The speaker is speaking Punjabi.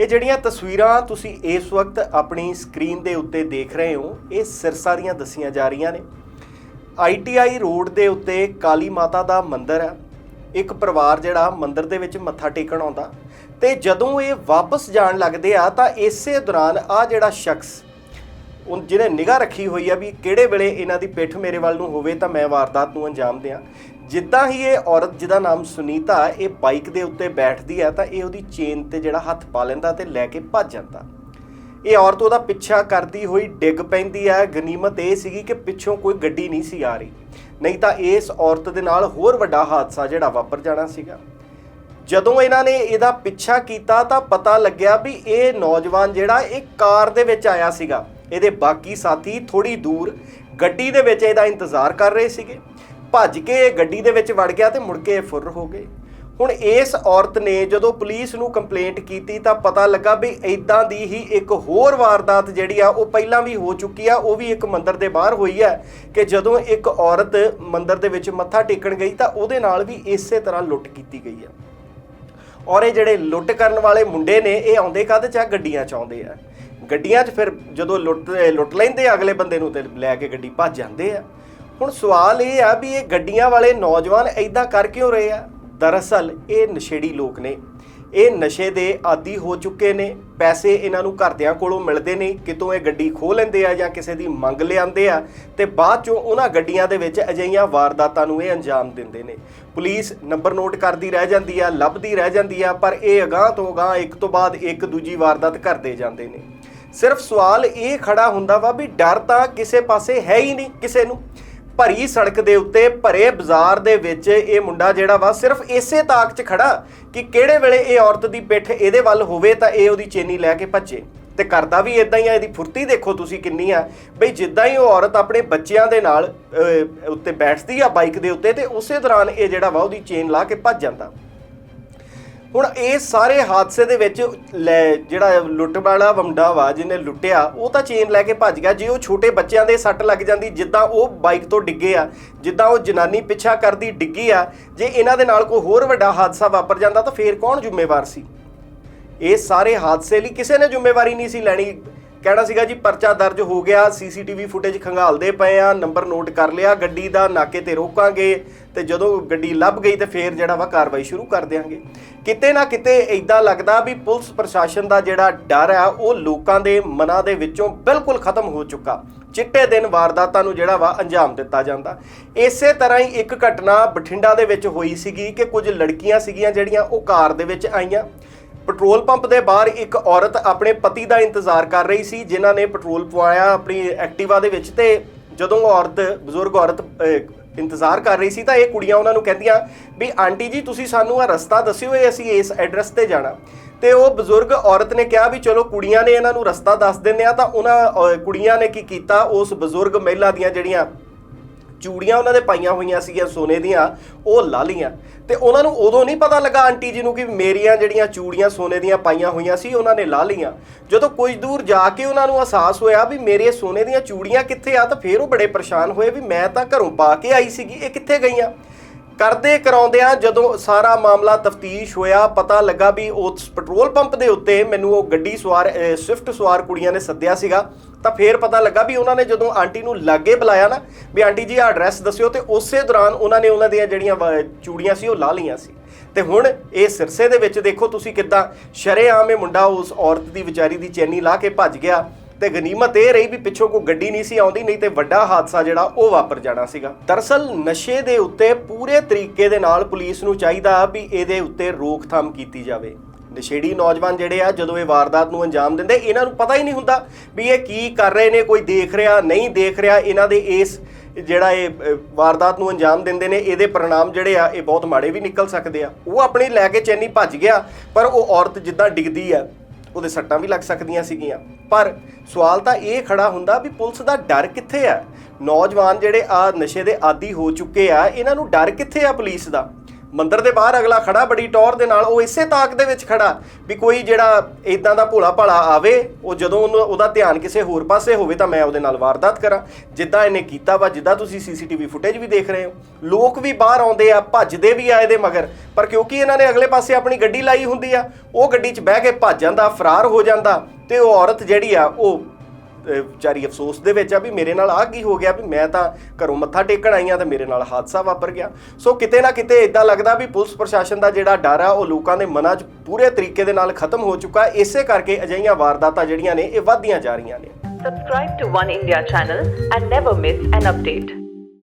ਇਹ ਜਿਹੜੀਆਂ ਤਸਵੀਰਾਂ ਤੁਸੀਂ ਇਸ ਵਕਤ ਆਪਣੀ ਸਕਰੀਨ ਦੇ ਉੱਤੇ ਦੇਖ ਰਹੇ ਹੋ, ਇਹ ਸਿਰਸਾ ਦੀਆਂ ਦੱਸੀਆਂ ਜਾ ਰਹੀਆਂ ਨੇ। ਆਈਟੀਆਈ ਰੋਡ ਦੇ ਉੱਤੇ ਕਾਲੀ ਮਾਤਾ ਦਾ ਮੰਦਿਰ ਹੈ ਇੱਕ ਪਰਿਵਾਰ ਜਿਹੜਾ ਮੰਦਿਰ ਦੇ ਵਿੱਚ ਮੱਥਾ ਟੇਕਣ ਆਉਂਦਾ। ਤੇ ਜਦੋਂ ਇਹ ਵਾਪਸ ਜਾਣ ਲੱਗਦੇ ਆ, ਤਾਂ ਇਸੇ ਦੌਰਾਨ ਆ ਜਿਹੜਾ ਸ਼ਖਸ ਉਹ ਜਿਹਨੇ ਨਿਗਾਹ ਰੱਖੀ ਹੋਈ ਆ ਵੀ ਕਿਹੜੇ ਵੇਲੇ ਇਹਨਾਂ ਦੀ ਪਿੱਠ ਮੇਰੇ ਵੱਲ ਨੂੰ ਹੋਵੇ ਤਾਂ ਮੈਂ ਵਾਰਦਾਤ ਨੂੰ ਅੰਜਾਮ ਦਿਆਂ। ਜਿੱਦਾਂ ਹੀ ਇਹ ਔਰਤ ਜਿਹਦਾ ਨਾਮ ਸੁਨੀਤਾ, ਇਹ ਬਾਈਕ ਦੇ ਉੱਤੇ ਬੈਠਦੀ ਹੈ, ਤਾਂ ਇਹ ਉਹਦੀ ਚੇਨ ਤੇ ਜਿਹੜਾ ਹੱਥ ਪਾ ਲੈਂਦਾ ਤੇ ਲੈ ਕੇ ਭੱਜ ਜਾਂਦਾ। ਇਹ ਔਰਤ ਉਹਦਾ ਪਿੱਛਾ ਕਰਦੀ ਹੋਈ ਡਿੱਗ ਪੈਂਦੀ ਹੈ। ਗਨੀਮਤ ਇਹ ਸੀਗੀ ਕਿ ਪਿੱਛੋਂ ਕੋਈ ਗੱਡੀ ਨਹੀਂ ਸੀ ਆ ਰਹੀ। ਨਹੀਂ ਤਾਂ ਇਸ ਔਰਤ ਦੇ ਨਾਲ ਹੋਰ ਵੱਡਾ ਹਾਦਸਾ ਜਿਹੜਾ ਵਾਪਰ ਜਾਣਾ ਸੀਗਾ। ਜਦੋਂ ਇਹਨਾਂ ਨੇ ਇਹਦਾ ਪਿੱਛਾ ਕੀਤਾ, ਤਾਂ ਪਤਾ ਲੱਗਿਆ ਵੀ ਇਹ ਨੌਜਵਾਨ ਜਿਹੜਾ, ਇਹ ਕਾਰ ਦੇ ਵਿੱਚ ਆਇਆ ਸੀਗਾ। ਇਹਦੇ ਬਾਕੀ ਸਾਥੀ ਥੋੜੀ ਦੂਰ ਗੱਡੀ ਦੇ ਵਿੱਚ ਇਹਦਾ ਇੰਤਜ਼ਾਰ ਕਰ ਰਹੇ ਸੀਗੇ। ਭੱਜ ਕੇ ਇਹ ਗੱਡੀ ਦੇ ਵਿੱਚ ਵੜ ਗਿਆ ਤੇ ਮੁੜ ਕੇ ਇਹ ਫੁਰ ਹੋ ਗਏ। ਹੁਣ ਇਸ ਔਰਤ ਨੇ ਜਦੋਂ ਪੁਲਿਸ ਨੂੰ ਕੰਪਲੇਂਟ ਕੀਤੀ ਤਾਂ ਪਤਾ ਲੱਗਾ ਵੀ ਇਦਾਂ ਦੀ ਹੀ ਇੱਕ ਹੋਰ ਵਾਰਦਾਤ ਜਿਹੜੀ ਆ, ਉਹ ਪਹਿਲਾਂ ਵੀ ਹੋ ਚੁੱਕੀ ਆ, ਉਹ ਵੀ ਇੱਕ ਮੰਦਿਰ ਦੇ ਬਾਹਰ ਹੋਈ ਹੈ ਕਿ ਜਦੋਂ ਇੱਕ ਔਰਤ ਮੰਦਿਰ ਦੇ ਵਿੱਚ ਮੱਥਾ ਟੇਕਣ ਗਈ ਤਾਂ ਉਹਦੇ ਨਾਲ ਵੀ ਇਸੇ ਤਰ੍ਹਾਂ ਲੁੱਟ ਕੀਤੀ ਗਈ ਆ। ਔਰ ਇਹ ਜਿਹੜੇ ਲੁੱਟ ਕਰਨ ਵਾਲੇ ਮੁੰਡੇ ਨੇ, ਇਹ ਆਉਂਦੇ ਕਾਹਦੇ ਚ ਗੱਡੀਆਂ ਚ ਆਉਂਦੇ ਆ। ਗੱਡੀਆਂ 'ਚ ਫਿਰ ਜਦੋਂ ਲੁੱਟ ਲੁੱਟ ਲੈਂਦੇ ਆ ਅਗਲੇ ਬੰਦੇ ਨੂੰ ਤੇ ਲੈ ਕੇ ਗੱਡੀ ਭੱਜ ਜਾਂਦੇ ਆ। ਹੁਣ ਸਵਾਲ ਇਹ ਆ ਵੀ ਇਹ ਗੱਡੀਆਂ ਵਾਲੇ ਨੌਜਵਾਨ ਐਦਾਂ ਕਰ ਕਿਉਂ ਰਹੇ ਆ? ਦਰਅਸਲ ਇਹ ਨਸ਼ੇੜੀ ਲੋਕ ਨੇ। ਇਹ ਨਸ਼ੇ ਦੇ ਆਦੀ ਹੋ ਚੁੱਕੇ ਨੇ। ਪੈਸੇ ਇਹਨਾਂ ਨੂੰ ਘਰਦਿਆਂ ਕੋਲੋਂ ਮਿਲਦੇ ਨੇ। ਕਿਤੋਂ ਇਹ ਗੱਡੀ ਖੋਹ ਲੈਂਦੇ ਆ ਜਾਂ ਕਿਸੇ ਦੀ ਮੰਗ ਲਿਆਂਦੇ ਆ ਤੇ ਬਾਅਦ ਚੋਂ ਉਹਨਾਂ ਗੱਡੀਆਂ ਦੇ ਵਿੱਚ ਅਜਿਹੀਆਂ ਵਾਰਦਾਤਾਂ ਨੂੰ ਇਹ ਅੰਜਾਮ ਦਿੰਦੇ ਨੇ। ਪੁਲਿਸ ਨੰਬਰ ਨੋਟ ਕਰਦੀ ਰਹਿ ਜਾਂਦੀ ਆ, ਲੱਭਦੀ ਰਹਿ ਜਾਂਦੀ ਆ, ਪਰ ਇਹ ਅਗਾਹ ਤੋਂ ਅਗਾਹ ਇੱਕ ਤੋਂ ਬਾਅਦ ਇੱਕ ਦੂਜੀ ਵਾਰਦਾਤ ਕਰਦੇ ਜਾਂਦੇ ਨੇ। ਸਿਰਫ ਸਵਾਲ ਇਹ ਖੜਾ ਹੁੰਦਾ ਵਾ ਵੀ ਡਰ ਤਾਂ ਕਿਸੇ ਪਾਸੇ ਹੈ ਹੀ ਨਹੀਂ ਕਿਸੇ ਨੂੰ। ਭਰੀ ਸੜਕ ਦੇ ਉੱਤੇ ਭਰੇ ਬਾਜ਼ਾਰ ਦੇ ਵਿੱਚ ਇਹ ਮੁੰਡਾ ਜਿਹੜਾ ਵਾ ਸਿਰਫ ਇਸੇ ਤਾਕ 'ਚ ਖੜਾ ਕਿ ਕਿਹੜੇ ਵੇਲੇ ਇਹ ਔਰਤ ਦੀ ਪਿੱਠ ਇਹਦੇ ਵੱਲ ਹੋਵੇ ਤਾਂ ਇਹ ਉਹਦੀ ਚੇਨੀ ਲੈ ਕੇ ਭੱਜੇ। ਤੇ ਕਰਦਾ ਵੀ ਇਦਾਂ ਹੀ ਆ, ਇਹਦੀ ਫੁਰਤੀ ਦੇਖੋ ਤੁਸੀਂ ਕਿੰਨੀ ਆ। ਬਈ ਜਿੱਦਾਂ ਹੀ ਉਹ ਔਰਤ ਆਪਣੇ ਬੱਚਿਆਂ ਦੇ ਨਾਲ ਉੱਤੇ ਬੈਠਦੀ ਆ ਬਾਈਕ ਦੇ ਉੱਤੇ ਤੇ ਉਸੇ ਦੌਰਾਨ ਇਹ ਜਿਹੜਾ ਵਾ ਉਹਦੀ ਚੇਨ ਲਾ ਕੇ ਭੱਜ ਜਾਂਦਾ। ਹੁਣ ਇਹ ਸਾਰੇ ਹਾਦਸੇ ਦੇ ਵਿੱਚ ਲੈ ਜਿਹੜਾ ਲੁੱਟ ਵਾਲਾ ਵੰਡਾ ਵਾ ਜਿਹਨੇ ਲੁੱਟਿਆ, ਉਹ ਤਾਂ ਚੇਨ ਲੈ ਕੇ ਭੱਜ ਗਿਆ। ਜੇ ਉਹ ਛੋਟੇ ਬੱਚਿਆਂ ਦੇ ਸੱਟ ਲੱਗ ਜਾਂਦੀ, ਜਿੱਦਾਂ ਉਹ ਬਾਈਕ ਤੋਂ ਡਿੱਗੇ ਆ, ਜਿੱਦਾਂ ਉਹ ਜਨਾਨੀ ਪਿੱਛਾ ਕਰਦੀ ਡਿੱਗੀ ਆ, ਜੇ ਇਹਨਾਂ ਦੇ ਨਾਲ ਕੋਈ ਹੋਰ ਵੱਡਾ ਹਾਦਸਾ ਵਾਪਰ ਜਾਂਦਾ, ਤਾਂ ਫੇਰ ਕੌਣ ਜ਼ਿੰਮੇਵਾਰ ਸੀ? ਇਹ ਸਾਰੇ ਹਾਦਸੇ ਲਈ ਕਿਸੇ ਨੇ ਜ਼ਿੰਮੇਵਾਰੀ ਨਹੀਂ ਸੀ ਲੈਣੀ। ਕਹਿਣਾ ਸੀਗਾ ਜੀ, ਪਰਚਾ ਦਰਜ ਹੋ ਗਿਆ, ਸੀਸੀਟੀਵੀ ਫੁਟੇਜ ਖੰਗਾਲਦੇ ਪਏ ਆ, ਨੰਬਰ ਨੋਟ ਕਰ ਲਿਆ, ਗੱਡੀ ਦਾ ਨਾਕੇ ਤੇ ਰੋਕਾਂਗੇ ਤੇ ਜਦੋਂ ਗੱਡੀ ਲੱਭ ਗਈ ਤੇ ਫੇਰ ਜਿਹੜਾ ਵਾ ਕਾਰਵਾਈ ਸ਼ੁਰੂ ਕਰ ਦਿਆਂਗੇ। ਕਿਤੇ ਨਾ ਕਿਤੇ ਇਦਾਂ ਲੱਗਦਾ ਵੀ ਪੁਲਿਸ ਪ੍ਰਸ਼ਾਸਨ ਦਾ ਜਿਹੜਾ ਡਰ ਆ, ਉਹ ਲੋਕਾਂ ਦੇ ਮਨਾਂ ਦੇ ਵਿੱਚੋਂ ਬਿਲਕੁਲ ਖਤਮ ਹੋ ਚੁੱਕਾ। ਚਿੱਟੇ ਦਿਨ ਵਾਰਦਾਤਾਂ ਨੂੰ ਜਿਹੜਾ ਵਾ ਅੰਜਾਮ ਦਿੱਤਾ ਜਾਂਦਾ। ਇਸੇ ਤਰ੍ਹਾਂ ਹੀ ਇੱਕ ਘਟਨਾ ਬਠਿੰਡਾ ਦੇ ਵਿੱਚ ਹੋਈ ਸੀਗੀ ਕਿ ਕੁਝ ਲੜਕੀਆਂ ਸੀਗੀਆਂ ਜਿਹੜੀਆਂ ਉਹ ਕਾਰ ਦੇ ਵਿੱਚ ਆਈਆਂ। ਪੈਟਰੋਲ ਪੰਪ ਦੇ ਬਾਹਰ ਇੱਕ ਔਰਤ ਆਪਣੇ ਪਤੀ ਦਾ ਇੰਤਜ਼ਾਰ ਕਰ ਰਹੀ ਸੀ, ਜਿਨ੍ਹਾਂ ਨੇ ਪੈਟਰੋਲ ਪਵਾਇਆ ਆਪਣੀ ਐਕਟਿਵਾ ਦੇ ਵਿੱਚ ਤੇ ਜਦੋਂ ਔਰਤ, ਬਜ਼ੁਰਗ ਔਰਤ ਇੰਤਜ਼ਾਰ ਕਰ ਰਹੀ ਸੀ ਤਾਂ ਇਹ ਕੁੜੀਆਂ ਉਹਨਾਂ ਨੂੰ ਕਹਿੰਦੀਆਂ ਵੀ, ਆਂਟੀ ਜੀ, ਤੁਸੀਂ ਸਾਨੂੰ ਆ ਰਸਤਾ ਦੱਸਿਓ, ਇਹ ਅਸੀਂ ਇਸ ਐਡਰੈਸ ਤੇ ਜਾਣਾ। ਤੇ ਉਹ ਬਜ਼ੁਰਗ ਔਰਤ ਨੇ ਕਿਹਾ ਵੀ, ਚਲੋ, ਕੁੜੀਆਂ ਨੇ ਇਹਨਾਂ ਨੂੰ ਰਸਤਾ ਦੱਸ ਦਿੰਦੇ ਆ ਤਾਂ ਉਹਨਾਂ ਕੁੜੀਆਂ ਨੇ ਕੀ ਕੀਤਾ, ਉਸ ਬਜ਼ੁਰਗ ਮਹਿਲਾ ਦੀਆਂ ਜਿਹੜੀਆਂ ਚੂੜੀਆਂ ਉਹਨਾਂ ਦੇ ਪਾਈਆਂ ਹੋਈਆਂ ਸੀਗੀਆਂ, ਸੋਨੇ ਦੀਆਂ, ਉਹ ਲਾ ਲੀਆਂ ਤੇ ਉਹਨਾਂ ਨੂੰ ਉਦੋਂ ਨਹੀਂ ਪਤਾ ਲੱਗਾ ਆਂਟੀ ਜੀ ਨੂੰ ਕਿ ਮੇਰੀਆਂ ਜਿਹੜੀਆਂ ਚੂੜੀਆਂ, ਸੋਨੇ ਦੀਆਂ ਪਾਈਆਂ ਹੋਈਆਂ ਸੀ, ਉਹਨਾਂ ਨੇ ਲਾ ਲੀਆਂ ਜਦੋਂ ਕੁਝ ਦੂਰ ਜਾ ਕੇ ਉਹਨਾਂ ਨੂੰ ਅਹਿਸਾਸ ਹੋਇਆ ਵੀ ਮੇਰੇ ਸੋਨੇ ਦੀਆਂ ਚੂੜੀਆਂ ਕਿੱਥੇ ਆ, ਤਾਂ ਫੇਰ ਉਹ ਬੜੇ ਪਰੇਸ਼ਾਨ ਹੋਏ ਵੀ ਮੈਂ ਤਾਂ ਘਰੋਂ ਪਾ ਕੇ ਆਈ ਸੀਗੀ, ਇਹ ਕਿੱਥੇ ਗਈਆਂ? ਕਰਦੇ ਕਰਾਉਂਦਿਆਂ ਜਦੋਂ ਸਾਰਾ ਮਾਮਲਾ ਤਫਤੀਸ਼ ਹੋਇਆ, ਪਤਾ ਲੱਗਾ ਵੀ ਉਸ ਪੈਟਰੋਲ ਪੰਪ ਦੇ ਉੱਤੇ ਮੈਨੂੰ ਉਹ ਗੱਡੀ ਸਵਾਰ ਸਵਿਫਟ ਸਵਾਰ ਕੁੜੀਆਂ ਨੇ ਸੱਦਿਆ ਸੀਗਾ। ਤਾਂ ਫੇਰ ਪਤਾ ਲੱਗਾ ਵੀ ਉਹਨਾਂ ਨੇ ਜਦੋਂ ਆਂਟੀ ਨੂੰ ਲਾਗੇ ਬੁਲਾਇਆ ਨਾ, ਵੀ ਆਂਟੀ ਜੀ ਐਡਰੈਸ ਦੱਸਿਓ ਤੇ ਉਸੇ ਦੌਰਾਨ ਉਹਨਾਂ ਨੇ ਉਹਨਾਂ ਦੀਆਂ ਜਿਹੜੀਆਂ ਵਾ- ਚੂੜੀਆਂ ਸੀ, ਉਹ ਲਾ ਲਈਆਂ ਸੀ। ਤੇ ਹੁਣ ਇਹ ਸਿਰਸੇ ਦੇ ਵਿੱਚ ਦੇਖੋ ਤੁਸੀਂ ਕਿੱਦਾਂ ਸ਼ਰੇਆਮ ਇਹ ਮੁੰਡਾ ਉਸ ਔਰਤ ਦੀ ਵਿਚਾਰੀ ਦੀ ਚੈਨੀ ਲਾ ਕੇ ਭੱਜ ਗਿਆ ਤੇ ਗਨੀਮਤ ਇਹ ਰਹੀ ਵੀ ਪਿੱਛੋਂ ਕੋਈ ਗੱਡੀ ਨਹੀਂ ਸੀ ਆਉਂਦੀ, ਨਹੀਂ ਤੇ ਵੱਡਾ ਹਾਦਸਾ ਜਿਹੜਾ ਉਹ ਵਾਪਰ ਜਾਣਾ ਸੀਗਾ। ਦਰਸਲ ਨਸ਼ੇ ਦੇ ਉੱਤੇ ਪੂਰੇ ਤਰੀਕੇ ਦੇ ਨਾਲ ਪੁਲਿਸ ਨੂੰ ਚਾਹੀਦਾ ਵੀ ਇਹਦੇ ਉੱਤੇ ਰੋਕਥਾਮ ਕੀਤੀ ਜਾਵੇ। ਨਸ਼ੇੜੀ ਨੌਜਵਾਨ ਜਿਹੜੇ ਆ ਜਦੋਂ ਇਹ ਵਾਰਦਾਤ ਨੂੰ ਅੰਜਾਮ ਦਿੰਦੇ ਇਹਨਾਂ ਨੂੰ ਪਤਾ ਹੀ ਨਹੀਂ ਹੁੰਦਾ ਵੀ ਇਹ ਕੀ ਕਰ ਰਹੇ ਨੇ ਕੋਈ ਦੇਖ ਰਿਹਾ ਨਹੀਂ ਦੇਖ ਰਿਹਾ ਇਹਨਾਂ ਦੇ ਇਸ ਜਿਹੜਾ ਇਹ ਅ, ਵਾਰਦਾਤ ਨੂੰ ਅੰਜਾਮ ਦਿੰਦੇ ਨੇ ਇਹਦੇ परिणाम ਜਿਹੜੇ ਆ ਇਹ ਬਹੁਤ ਮਾੜੇ ਵੀ ਨਿਕਲ ਸਕਦੇ ਆ ਉਹ ਆਪਣੀ ਲੈ ਕੇ ਚੈਨੀ ਭੱਜ ਗਿਆ ਪਰ ਉਹ ਔਰਤ ਜਿੱਦਾਂ ਡਿੱਗਦੀ ਆ ਉਹਦੇ ਸੱਟਾਂ ਵੀ ਲੱਗ ਸਕਦੀਆਂ ਸੀਗੀਆਂ ਪਰ ਸਵਾਲ ਤਾਂ ਇਹ ਖੜਾ ਹੁੰਦਾ ਵੀ ਪੁਲਿਸ ਦਾ ਡਰ ਕਿੱਥੇ ਆ ਨੌਜਵਾਨ ਜਿਹੜੇ ਆ ਨਸ਼ੇ ਦੇ ਆਦੀ ਹੋ ਚੁੱਕੇ ਆ ਇਹਨਾਂ ਨੂੰ ਡਰ ਕਿੱਥੇ ਆ ਪੁਲਿਸ ਦਾ ਮੰਦਰ ਦੇ ਬਾਹਰ ਅਗਲਾ ਖੜਾ, ਬੜੀ ਟੌਰ ਦੇ ਨਾਲ ਉਹ ਇਸੇ ਤਾਕ ਦੇ ਵਿੱਚ ਖੜਾ ਵੀ ਕੋਈ ਜਿਹੜਾ ਇਦਾਂ ਦਾ ਭੋਲਾ ਭਾਲਾ ਆਵੇ, ਉਹ ਜਦੋਂ ਉਹਨੂੰ ਉਹਦਾ ਧਿਆਨ ਕਿਸੇ ਹੋਰ ਪਾਸੇ ਹੋਵੇ ਤਾਂ ਮੈਂ ਉਹਦੇ ਨਾਲ ਵਾਰਦਾਤ ਕਰਾਂ। ਜਿੱਦਾਂ ਇਹਨੇ ਕੀਤਾ ਵਾ, ਜਿੱਦਾਂ ਤੁਸੀਂ ਸੀਸੀਟੀਵੀ ਫੁਟੇਜ ਵੀ ਦੇਖ ਰਹੇ ਹੋ। ਲੋਕ ਵੀ ਬਾਹਰ ਆਉਂਦੇ ਆ, ਭੱਜਦੇ ਵੀ ਆ ਇਹਦੇ ਮਗਰ। ਪਰ ਕਿਉਂਕਿ ਇਹਨਾਂ ਨੇ ਅਗਲੇ ਪਾਸੇ ਆਪਣੀ ਗੱਡੀ ਲਾਈ ਹੁੰਦੀ ਆ, ਉਹ ਗੱਡੀ 'ਚ ਬਹਿ ਕੇ ਭੱਜ ਜਾਂਦਾ, ਫਰਾਰ ਹੋ ਜਾਂਦਾ ਤੇ ਉਹ ਔਰਤ ਜਿਹੜੀ ਆ, ਉਹ ਵਿਚਾਰੀ ਅਫਸੋਸ ਦੇ ਵਿੱਚ ਆ ਵੀ ਮੇਰੇ ਨਾਲ ਆ ਕੀ ਹੋ ਗਿਆ ਵੀ ਮੈਂ ਤਾਂ ਘਰੋਂ ਮੱਥਾ ਟੇਕਣ ਆਈ ਆ ਤੇ ਮੇਰੇ ਨਾਲ ਹਾਦਸਾ ਵਾਪਰ ਗਿਆ। ਸੋ ਕਿਤੇ ਨਾ ਕਿਤੇ ਇਦਾਂ ਲੱਗਦਾ ਵੀ ਪੁਲਿਸ ਪ੍ਰਸ਼ਾਸਨ ਦਾ ਜਿਹੜਾ ਡਰ ਆ, ਉਹ ਲੋਕਾਂ ਦੇ ਮਨਾਂ 'ਚ ਪੂਰੇ ਤਰੀਕੇ ਦੇ ਨਾਲ ਖਤਮ ਹੋ ਚੁੱਕਾ। ਇਸੇ ਕਰਕੇ ਅਜਿਹੀਆਂ ਵਾਰਦਾਤਾਂ ਜਿਹੜੀਆਂ ਨੇ, ਇਹ ਵੱਧਦੀਆਂ ਜਾ ਰਹੀਆਂ ਨੇ। Subscribe to One India channel and never miss an update.